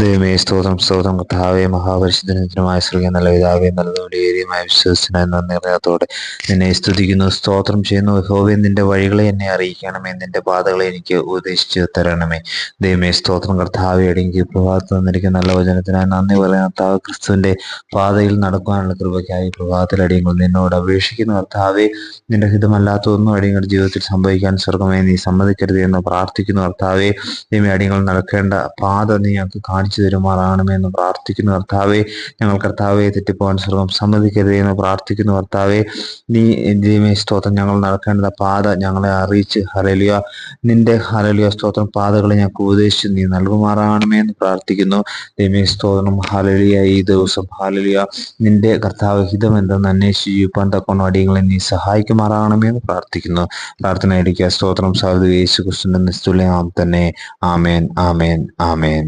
ദൈവമേ സ്തോത്രം സ്തോത്രം. കർത്താവേ മഹാപരിശുദ്ധനത്തിനുമായ ശ്രീ നല്ല പിതാവേ നല്ലതുകൊണ്ട് ഏരിയമായ വിശ്വസിനായി നന്ദി അറിയാത്തോടെ നിന്നെ സ്തുതിക്കുന്നു സ്തോത്രം ചെയ്യുന്നു. ഹോവേ നിന്റെ വഴികളെ എന്നെ അറിയിക്കണമേ നിന്റെ പാതകളെ എനിക്ക് ഉപദേശിച്ചു തരണമേ. ദൈവമേ സ്തോത്രം. കർത്താവെ അടങ്ങി പ്രഭാതത്തിൽ തന്നിരിക്കുന്ന നല്ല വചനത്തിനായി നന്ദി പറയുന്ന. കർത്താവ് ക്രിസ്തുവിന്റെ പാതയിൽ നടക്കുവാനുള്ള കൃപയ്ക്കായി പ്രഭാതത്തിൽ അടിയങ്ങൾ നിന്നോട് അപേക്ഷിക്കുന്ന. കർത്താവെ നിന്റെ ഹിതമല്ലാത്തതൊന്നും അടിയങ്ങളുടെ ജീവിതത്തിൽ സംഭവിക്കാൻ സ്വർഗമേ നീ സമ്മതിക്കരുത് എന്ന് പ്രാർത്ഥിക്കുന്നു. കർത്താവെ ദൈവമേ അടിയങ്ങൾ നടക്കേണ്ട പാത നീ ഞങ്ങൾക്ക് കാണിച്ചു തരുമാറാകണമെന്ന് പ്രാർത്ഥിക്കുന്നു കർത്താവെ ഞങ്ങൾ കർത്താവെ തെറ്റിപ്പോകാൻ സ്വർഗം സമ്മതിക്കരുത് എന്ന് പ്രാർത്ഥിക്കുന്നു കർത്താവെ നീ ദൈവമേ സ്തോത്രം ഞങ്ങൾ നടക്കേണ്ട പാത ഞങ്ങളെ അറിയിച്ച്. ഹരലിയ നിന്റെ ഹരലിയ സ്തോത്രം പാതകളെ ഞങ്ങൾക്ക് ഉപദേശിച്ച് നീ നൽകുമാറാകണമേ എന്ന് പ്രാർത്ഥിക്കുന്നു. ദൈവമേ സ്തോത്രം. ഹലലിയ ഈ ദിവസം ഹലലിയ നിന്റെ കർത്താവ് ഹിതം എന്തെന്ന് അന്വേഷിച്ച് ജീവിപ്പാൻ അടിയങ്ങളെ നീ സഹായിക്കുമാറാകണമേ എന്ന് പ്രാർത്ഥിക്കുന്നു. പ്രാർത്ഥന ഇടിക്കുക സ്തോത്രം. സാധു യേശു കൃഷ്ണന്റെ നിസ്തുല്യം തന്നെ. ആമേൻ ആമേൻ ആമേൻ.